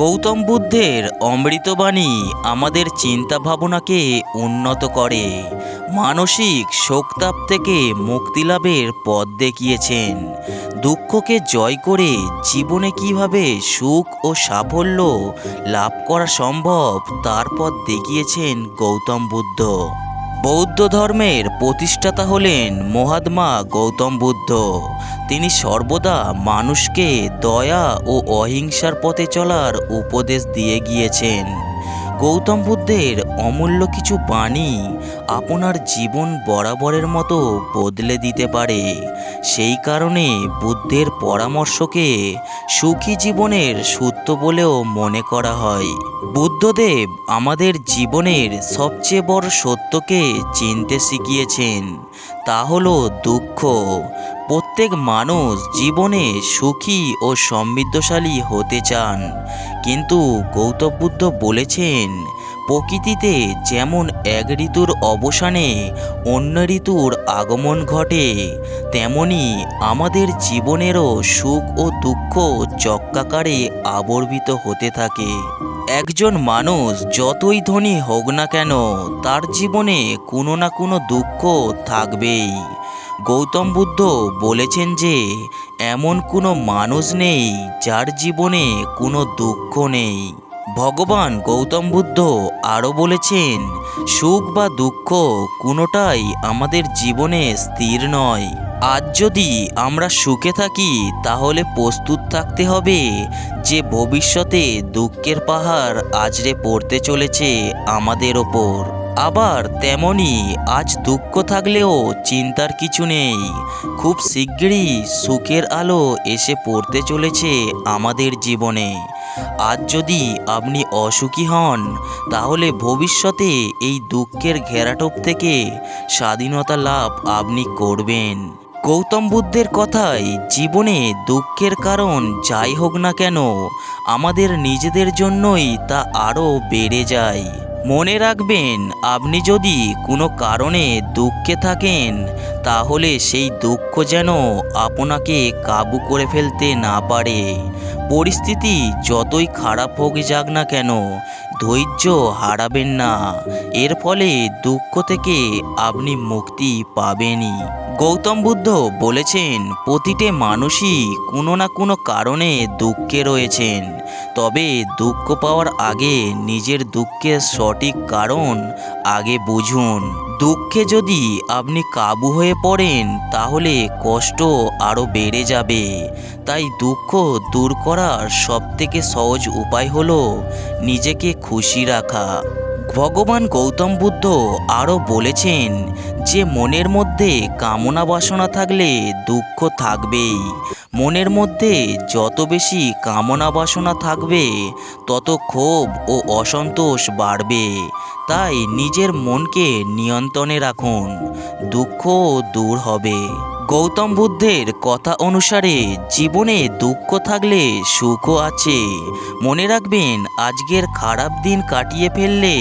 গৌতম বুদ্ধের অমৃতবাণী আমাদের চিন্তা ভাবনাকে উন্নত করে, মানসিক শোকতাপ থেকে মুক্তি লাভের পথ দেখিয়েছেন। দুঃখকে জয় করে জীবনে কীভাবে সুখ ও সাফল্য লাভ করা সম্ভব, তার পথ দেখিয়েছেন গৌতম বুদ্ধ। বৌদ্ধ ধর্মের প্রতিষ্ঠাতা হলেন মহাত্মা গৌতম বুদ্ধ। তিনি সর্বদা মানুষকে দয়া ও অহিংসার পথে চলার উপদেশ দিয়ে গিয়েছেন। গৌতম বুদ্ধের অমূল্য কিছু বাণী আপনার জীবন বরাবরের মতো বদলে দিতে পারে। সেই কারণে বুদ্ধের পরামর্শকে সুখী জীবনের সূত্র বলেও মনে করা হয়। বুদ্ধদেব আমাদের জীবনের সবচেয়ে বড় সত্যকে চিনতে শিখিয়েছেন। তা হলো দুঃখ। প্রত্যেক মানুষ জীবনে সুখী ও সমৃদ্ধশালী হতে চান। কিন্তু গৌতম বুদ্ধ বলেছেন, প্রকৃতিতে যেমন এক ঋতুর অবসানে অন্য ঋতুর আগমন ঘটে, তেমনি আমাদের জীবনেরও সুখ ও দুঃখ চক্রাকারে আবর্বিত হতে থাকে। একজন মানুষ যতই ধনী হোক না কেন, তার জীবনে কোনো না কোনো দুঃখ থাকবেই। গৌতম বুদ্ধ বলেছেন যে, এমন কোনো মানুষ নেই যার জীবনে কোনো দুঃখ নেই। ভগবান গৌতম বুদ্ধ আরও বলেছেন, সুখ বা দুঃখ কোনোটাই আমাদের জীবনে স্থির নয়। আজ যদি আমরা সুখে থাকি, তাহলে প্রস্তুত থাকতে হবে যে ভবিষ্যতে দুঃখের পাহাড় আজরে পড়তে চলেছে আমাদের ওপর। আবার তেমনি আজ দুঃখ থাকলেও চিন্তার কিছু নেই। খুব শীঘ্রই সুখের আলো এসে পড়তে চলেছে আমাদের জীবনে। আজ যদি আপনি অসুখী হন, তাহলে ভবিষ্যতে এই দুঃখের ঘেরাটোপ থেকে স্বাধীনতা লাভ আপনি করবেন। গৌতম বুদ্ধের কথায় জীবনে দুঃখের কারণ যাই হোক না কেন, আমাদের নিজেদের জন্যই তা আরও বেড়ে যায়। মনে রাখবেন, আপনি যদি কোনো কারণে দুঃখে থাকেন, তাহলে সেই দুঃখ যেন আপনাকে কাবু করে ফেলতে না পারে। পরিস্থিতি যতই খারাপ হোক যাক না কেন, ধৈর্য হারাবেন না। এর ফলে দুঃখ থেকে আপনি মুক্তি পাবেনই। গৌতম বুদ্ধ বলেছেন, প্রতিটি মানুষই কোনো না কোনো কারণে দুঃখে রয়েছেন। তবে দুঃখ পাওয়ার আগে নিজের দুঃখের সঠিক কারণ আগে বুঝুন। দুঃখে যদি আপনি কাবু হয়ে পড়েন, তাহলে কষ্ট আরও বেড়ে যাবে। তাই দুঃখ দূর করার সবথেকে সহজ উপায় হলো নিজেকে খুশি রাখা। ভগবান গৌতম বুদ্ধ আরও বলেছেন যে মনের মধ্যে কামনা বাসনা থাকলে দুঃখ থাকবেই। মনের মধ্যে যত বেশি কামনা বাসনা থাকবে, তত ক্ষোভ ও অসন্তোষ বাড়বে। তাই নিজের মনকে নিয়ন্ত্রণে রাখুন, দুঃখ দূর হবে। গৌতম বুদ্ধের কথা অনুসারে জীবনে দুঃখ থাকলে সুখও আছে। মনে রাখবেন, আজকের খারাপ দিন কাটিয়ে ফেললে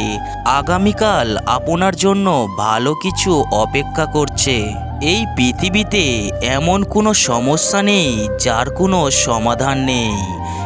আগামীকাল আপনার জন্য ভালো কিছু অপেক্ষা করছে। এই পৃথিবীতে এমন কোনো সমস্যা নেই যার কোনো সমাধান নেই।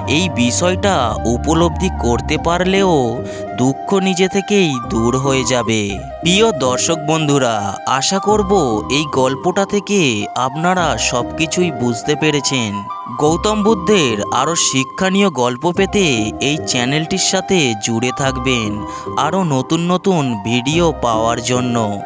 এই বিষয়টা উপলব্ধি করতে পারলেও দুঃখ নিজে থেকেই দূর হয়ে যাবে। প্রিয় দর্শক বন্ধুরা, আশা করব এই গল্পটা থেকে আপনারা সব কিছুই বুঝতে পেরেছেন। গৌতম বুদ্ধের আরও শিক্ষণীয় গল্প পেতে এই চ্যানেলটির সাথে জুড়ে থাকবেন। আরও নতুন নতুন ভিডিও পাওয়ার জন্য।